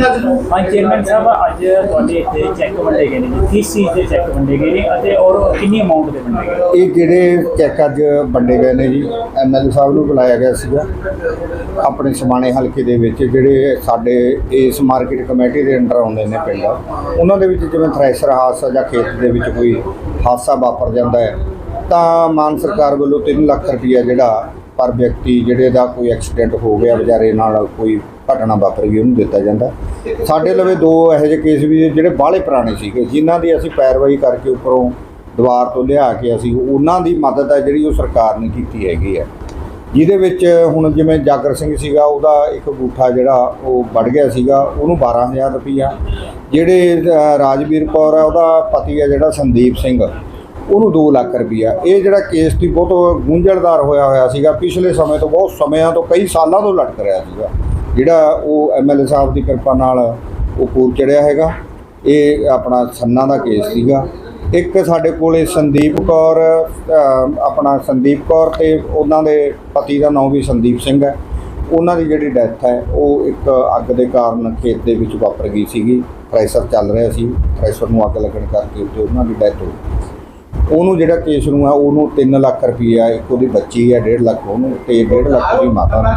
ਹਾਂ ਚੇਅਰਮੈਨ ਸਾਹਿਬ, ਅੱਜ ਤੁਹਾਡੇ ਇੱਥੇ ਚੈੱਕ ਵੰਡੇ ਗਏ ਨੇ ਕਿਸ ਚੀਜ਼ ਦੇ ਚੈੱਕ ਵੰਡੇ ਗਏ ਨੇ ਅਤੇ ਔਰ ਕਿੰਨੀ ਅਮਾਉਂਟ ਦੇ ਵੰਡੇ ਗਏ ਇਹ ਜਿਹੜੇ ਚੈੱਕ ਅੱਜ ਵੰਡੇ ਗਏ ਨੇ ਜੀ ਐਮਐਲਏ ਸਾਹਿਬ ਨੂੰ ਬੁਲਾਇਆ ਗਿਆ ਸੀਗਾ। ਆਪਣੇ ਸਮਾਣੇ ਹਲਕੇ ਦੇ ਵਿੱਚ ਜਿਹੜੇ ਸਾਡੇ ਇਸ ਮਾਰਕੀਟ ਕਮੇਟੀ ਦੇ ਅੰਡਰ ਆਉਂਦੇ ਨੇ ਪਿੰਡ। ਉਹਨਾਂ ਦੇ ਵਿੱਚ ਜਿਵੇਂ ਥ੍ਰੈਸ਼ਰ ਹਾਦਸਾ ਜਾਂ ਖੇਤ ਦੇ ਵਿੱਚ ਕੋਈ ਹਾਦਸਾ ਵਾਪਰ ਜਾਂਦਾ ਹੈ, ਤਾਂ ਮਾਨ ਸਰਕਾਰ ਵੱਲੋਂ 3 ਲੱਖ ਰੁਪਈਆ ਜਿਹੜਾ ਪਰ ਵਿਅਕਤੀ ਜਿਹੜੇ ਦਾ ਕੋਈ ਐਕਸੀਡੈਂਟ ਹੋ ਗਿਆ, ਵਿਚਾਰੇ ਨਾਲ ਕੋਈ ਘਟਨਾ ਵਾਪਰ ਗਈ, ਉਹਨੂੰ ਦਿੱਤਾ ਜਾਂਦਾ। ਸਾਡੇ ਲਵੇ ਦੋ ਇਹੋ ਜਿਹੇ ਕੇਸ ਵੀ ਜਿਹੜੇ ਬਾਹਲੇ ਪੁਰਾਣੇ ਸੀਗੇ, ਜਿਨ੍ਹਾਂ ਦੀ ਅਸੀਂ ਪੈਰਵਾਈ ਕਰਕੇ ਉੱਪਰੋਂ ਦੀਵਾਰ ਤੋਂ ਲਿਆ ਕੇ ਅਸੀਂ ਉਹਨਾਂ ਦੀ ਮਦਦ ਹੈ ਜਿਹੜੀ ਉਹ ਸਰਕਾਰ ਨੇ ਕੀਤੀ ਹੈਗੀ ਹੈ। ਜਿਹਦੇ ਵਿੱਚ ਹੁਣ ਜਿਵੇਂ ਜਾਗਰ ਸਿੰਘ ਸੀਗਾ, ਉਹਦਾ ਇੱਕ ਗੂਠਾ ਜਿਹੜਾ ਉਹ ਵੱਢ ਗਿਆ ਸੀਗਾ, ਉਹਨੂੰ 12000 ਰੁਪਈਆ। ਜਿਹੜੇ ਰਾਜਵੀਰ ਕੌਰ ਹੈ, ਉਹਦਾ ਪਤੀ ਹੈ ਜਿਹੜਾ ਸੰਦੀਪ ਸਿੰਘ, ਉਹਨੂੰ 2 ਲੱਖ ਰੁਪਈਆ। ਇਹ ਜਿਹੜਾ ਕੇਸ ਦੀ ਬਹੁਤ ਗੁੰਝਲਦਾਰ ਹੋਇਆ ਹੋਇਆ ਸੀਗਾ, ਪਿਛਲੇ ਸਮੇਂ ਤੋਂ, ਬਹੁਤ ਸਮਿਆਂ ਤੋਂ, ਕਈ ਸਾਲਾਂ ਤੋਂ ਲਟਕ ਰਿਹਾ ਸੀਗਾ। ਜਿਹੜਾ ਉਹ ਐਮਐਲਏ ਸਾਹਿਬ ਦੀ ਕਿਰਪਾ ਨਾਲ ਉਹ ਪੂਰ ਚੜਿਆ ਹੈਗਾ। ਇਹ ਆਪਣਾ ਸੰਨਾ ਦਾ ਕੇਸ ਸੀਗਾ। ਇੱਕ ਸਾਡੇ ਕੋਲੇ ਸੰਦੀਪ ਕੌਰ ਆਪਣਾ ਸੰਦੀਪ ਕੌਰ ਤੇ ਉਹਨਾਂ ਦੇ ਪਤੀ ਦਾ ਨਾਮ ਵੀ ਸੰਦੀਪ ਸਿੰਘ ਹੈ। ਉਹਨਾਂ ਦੀ ਜਿਹੜੀ ਡੈਥ ਹੈ, ਉਹ ਇੱਕ ਅੱਗ ਦੇ ਕਾਰਨ ਖੇਤ ਦੇ ਵਿੱਚ ਵਾਪਰ ਗਈ ਸੀਗੀ। ਪ੍ਰੈਸ਼ਰ ਚੱਲ ਰਿਹਾ ਸੀ। ਪ੍ਰੈਸ਼ਰ ਨੂੰ ਅੱਗ ਲੱਗਣ ਕਰਕੇ ਉੱਤੇ ਉਹਨਾਂ ਦੀ ਡੈਥ ਹੋ ਗਈ। ਉਹਨੂੰ ਜਿਹੜਾ ਕੇਸ ਨੂੰ ਆ, ਉਹਨੂੰ 3 ਲੱਖ ਰੁਪਈਆ ਇੱਕ ਉਹਦੀ ਬੱਚੀ ਹੈ 1.5 ਲੱਖ ਉਹਨੂੰ ਤੇ 1.5 ਲੱਖ ਉਹਦੀ ਮਾਤਾ ਨੂੰ।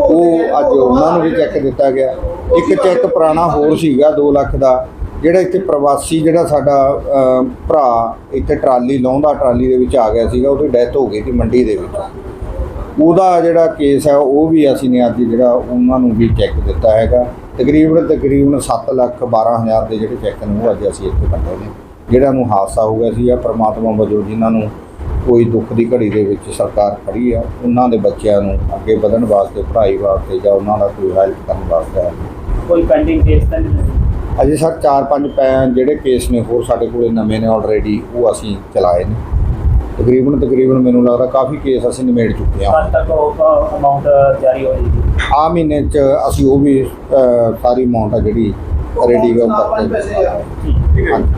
ਉਹ ਅੱਜ ਉਹਨਾਂ ਨੂੰ ਵੀ ਚੈੱਕ ਦਿੱਤਾ ਗਿਆ। ਇੱਕ ਚੈੱਕ ਪੁਰਾਣਾ ਹੋਰ ਸੀਗਾ 2 ਲੱਖ ਦਾ, ਜਿਹੜਾ ਇੱਥੇ ਪ੍ਰਵਾਸੀ, ਜਿਹੜਾ ਸਾਡਾ ਭਰਾ ਇੱਥੇ ਟਰਾਲੀ ਲਾਉਂਦਾ ਟਰਾਲੀ ਦੇ ਵਿੱਚ ਆ ਗਿਆ ਸੀਗਾ, ਉਹਦੀ ਡੈਥ ਹੋ ਗਈ ਸੀ ਮੰਡੀ ਦੇ ਵਿੱਚ। ਉਹਦਾ ਜਿਹੜਾ ਕੇਸ ਹੈ ਉਹ ਵੀ ਅਸੀਂ ਨੇ ਅੱਜ ਜਿਹੜਾ ਉਹਨਾਂ ਨੂੰ ਵੀ ਚੈੱਕ ਦਿੱਤਾ ਹੈਗਾ। ਤਕਰੀਬਨ ਤਕਰੀਬਨ 7 ਲੱਖ 12 ਹਜ਼ਾਰ ਦੇ ਜਿਹੜੇ ਚੈੱਕ ਨੇ, ਉਹ ਅੱਜ ਅਸੀਂ ਇੱਥੇ ਕੱਢੇ ਨੇ। ਜਿਹੜਾ ਨੂੰ ਹਾਦਸਾ ਹੋ ਗਿਆ ਸੀ ਆ ਪ੍ਰਮਾਤਮਾ ਵਜੋਂ ਜਿਨ੍ਹਾਂ ਨੂੰ ਕੋਈ ਦੁੱਖ ਦੀ ਘੜੀ ਦੇ ਵਿੱਚ ਸਰਕਾਰ ਖੜੀ ਆ ਉਹਨਾਂ ਦੇ ਬੱਚਿਆਂ ਨੂੰ ਅੱਗੇ ਵਧਣ ਵਾਸਤੇ ਪੜ੍ਹਾਈ ਵਾਸਤੇ ਜਾਂ ਉਹਨਾਂ ਦਾ ਕੋਈ ਹੈਲਪ ਕਰਨ ਵਾਸਤੇ ਕੋਈ ਪੈਂਡਿੰਗ ਕੇਸ ਤਾਂ ਨਹੀਂ ਹੈ? ਅਜੇ ਸਰ 4-5 ਪੈ ਜਿਹੜੇ ਕੇਸ ਨੇ ਹੋਰ ਸਾਡੇ ਕੋਲੇ ਨਵੇਂ ਨੇ ਆਲਰੇਡੀ ਉਹ ਅਸੀਂ ਚਲਾਏ ਨੇ। ਤਕਰੀਬਨ ਤਕਰੀਬਨ ਮੈਨੂੰ ਲੱਗਦਾ ਕਾਫੀ ਕੇਸ ਅਸੀਂ ਨਿਮੇੜ ਚੁੱਕੇ ਹਾਂ। ਕਦ ਤੱਕ ਉਹ ਅਮਾਉਂਟ ਜਾਰੀ ਹੋ ਜਾਏਗੀ ਆ ਮਹੀਨੇ ਚ ਅਸੀਂ ਉਹ ਵੀ ਸਾਰੀ ਅਮਾਉਂਟ ਆ ਜਿਹੜੀ ਰੈਡੀ ਕਰ ਕਰਦੇ ਹਾਂ ਠੀਕ ਹਾਂਜੀ।